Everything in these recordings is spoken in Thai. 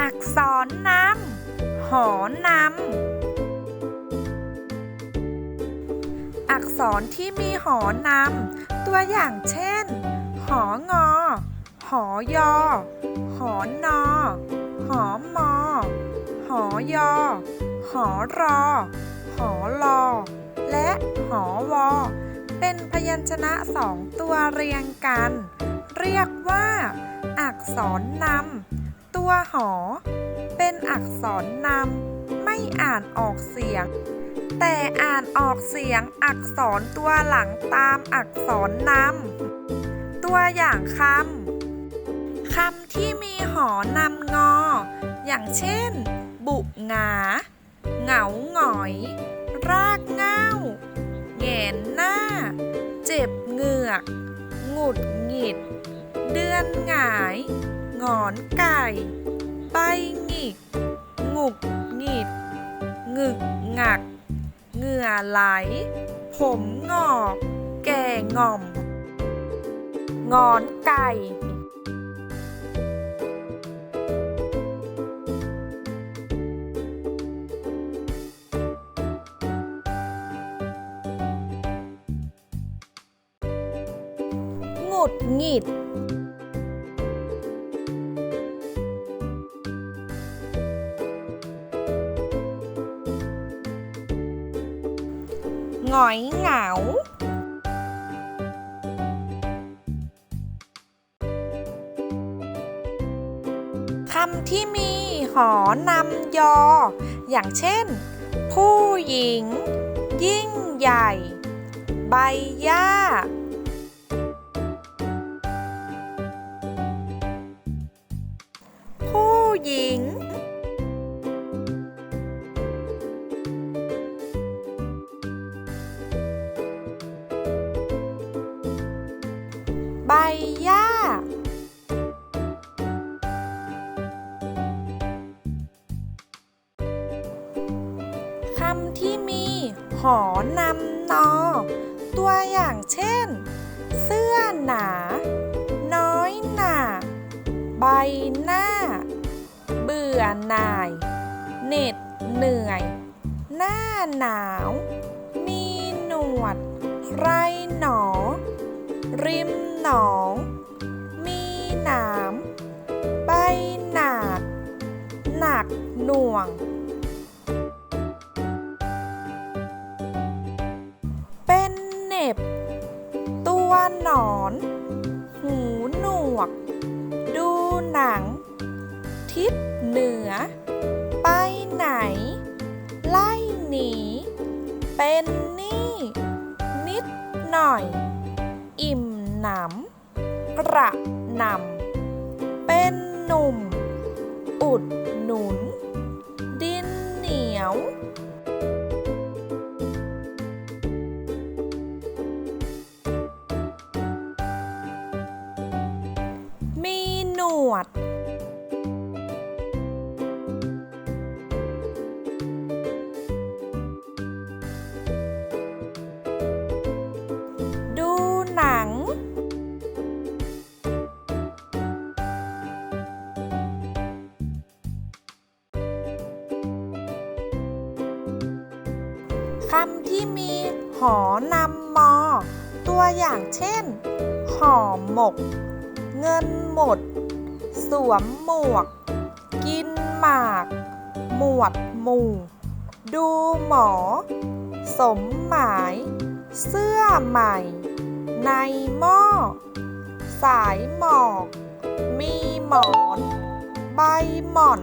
อักษรนำหอนำอักษรที่มีหอนำตัวอย่างเช่น หองอ หอยอ หอนอ หอมอ หอยอ หอรอ หอลอ และหอวอ เป็นพยัญชนะสองตัวเรียงกัน เรียกว่า อักษรนำ ตัวหอ เป็นอักษรนำไม่อ่านออกเสียง แต่อ่านออกเสียงอักษรตัวหลังตามอักษรนำตัวอย่างคำคำที่มีหอนำงอ อย่างเช่น บุหงา เหงาหงอย รากเง้าแหงนหน้า เจ็บเหงือก หงุดหงิด เดือนหงาย งอนไก่ใบหงิก งุกหงิดหงึกหงัก เหงื่อไหล ผมงอก แก่ง่อม งอนไก่หงุดหงิด งอยเหงา คำที่มีหอนำยอ อย่างเช่น ผู้หญิง ยิ่งใหญ่ ใบหญ้าผู้หญิง ใบหญ้าคำที่มี หอนำนอ ตัวอย่างเช่น เสื้อหนา น้อยหนา ใบหน้า เบื่อหน่าย เหน็ดเหนื่อย หน้าหนาว มีหนวด ไรหนอ ริม หนอง มีหนาม ใบหนาด หนักหน่วง เป็นเน็บ ตัวหนอน หูหนวก ดูหนัง ทิศเหนือ ไปไหน ไล่หนี เป็นนี่ นิดหน่อย หนำกระหนำเป็นหนุ่ม อุดหนุน อนำมอ ตัวอย่างเช่น ห่อหมก เงินหมด สวมหมวก กินหมาก หมวดหมู่ ดูหมอ สมหมาย เสื้อใหม่ ในหม้อ สายหมอก มีหมอน ใบหม่อน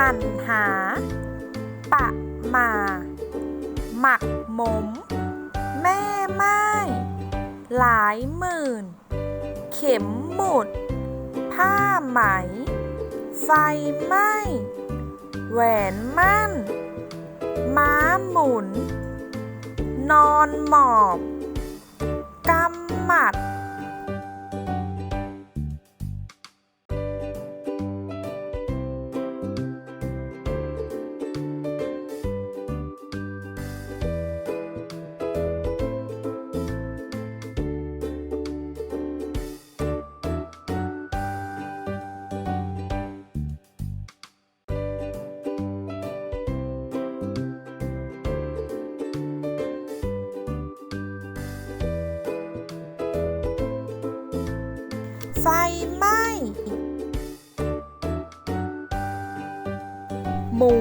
หมั่นหา ปะมา หมักหมม แม่ไม้ หลายหมื่น เข็มหมุด ผ้าไหม ไฟไหม้ แหวนมั่น ม้าหมุน นอนหมอบ กำหมัด ไม่หมูหมู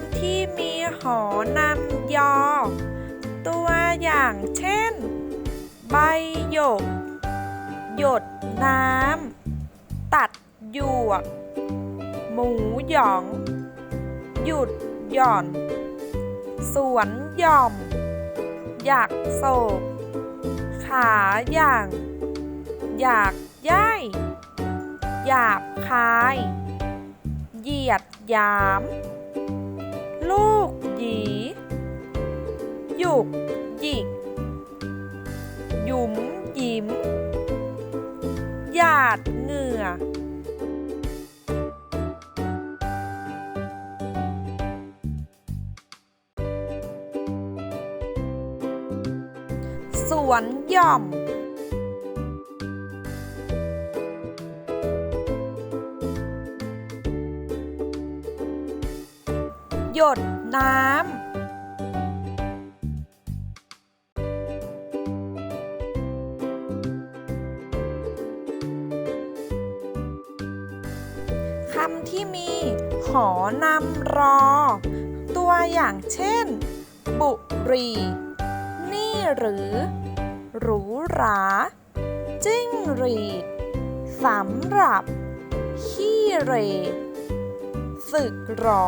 ำที่มีหอนำยอ ตัวอย่างเช่น ใบหยก หยดน้ำ ตัดหยวก หมูหยอง หยุดหย่อน สวนหย่อม อยากโศก ขาอย่าง อยากย่ายหยาบคาย เหยียดหยาม ลูก หยีหยุก หยิก หยุม หยิม หยาดเหงื่อ สวนหย่อม หยดน้ำคำที่มี หอนำรอ ตัวอย่างเช่น บุรี นี่หรือ หรูหรา จิ้งหรีดสำหรับ ขี้เร สึกหรอ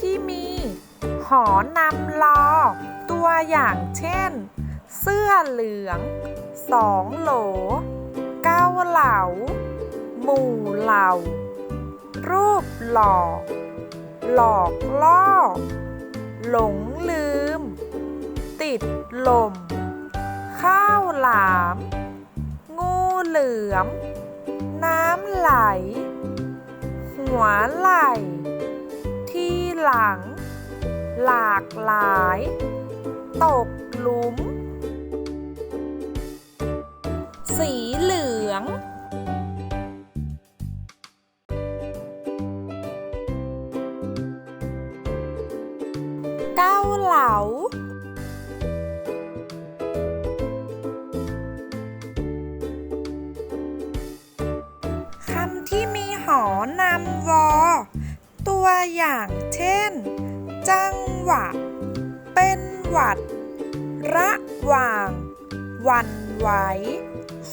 ที่มี หอนำลอ ตัวอย่างเช่น เสื้อเหลือง สองโหล เก้าเหลา หมู่เหล่า รูปหล่อ หลอกล่อ หลงลืม ติดลม ข้าวหลาม งูเหลือม น้ำไหล หัวไหล หลัง หลากหลาย ตกหลุม สีเหลือง เก้าเหลาคำที่มีหอนำวอ ตัวอย่างเช่น จังหวะ เป็นหวัด ระหว่าง วันไหว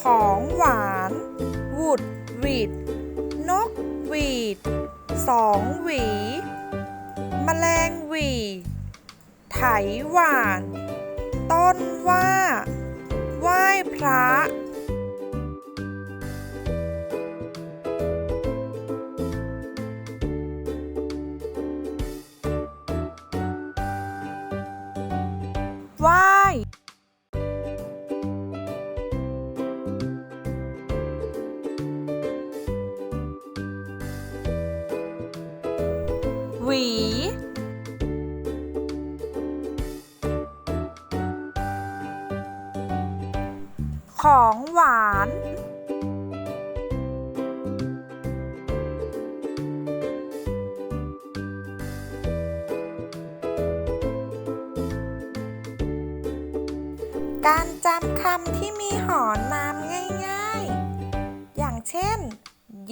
ของหวาน หวุดหวิด นกหวีด สองหวี แมลงหวี ไถหวาน ต้นว่า ไหว้พระ หวี ของหวาน การจำคำที่มีหอนนามง่ายๆ อย่างเช่นห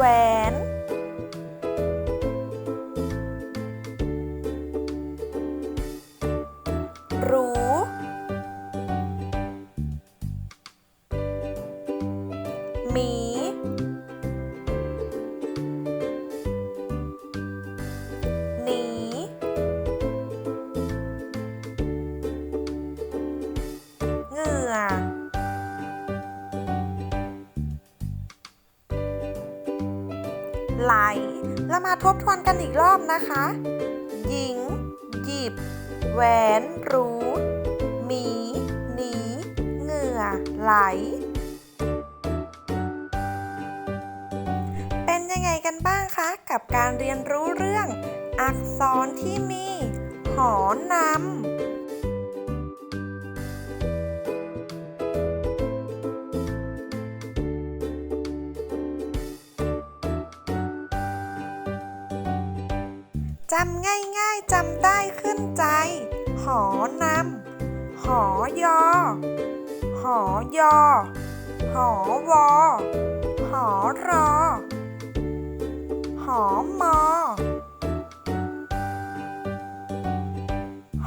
แหวน รู้ ไหล แล้วมาทบทวนกันอีกรอบนะคะ หญิง หยิบ แหวน รูดหมี หนี เหงื่อ ไหล เป็นยังไงกันบ้างคะ กับการเรียนรู้เรื่อง อักษรที่มี หอนำำง่ายๆจำได้ขึ้นใจ หอนำหอยอ หอยอ หอวอ หอรอ หอมอ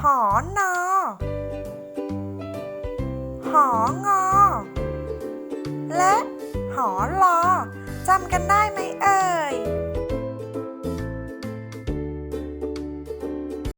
หอนอ หองอ และหอลอจำกันได้ไหมเอ่ย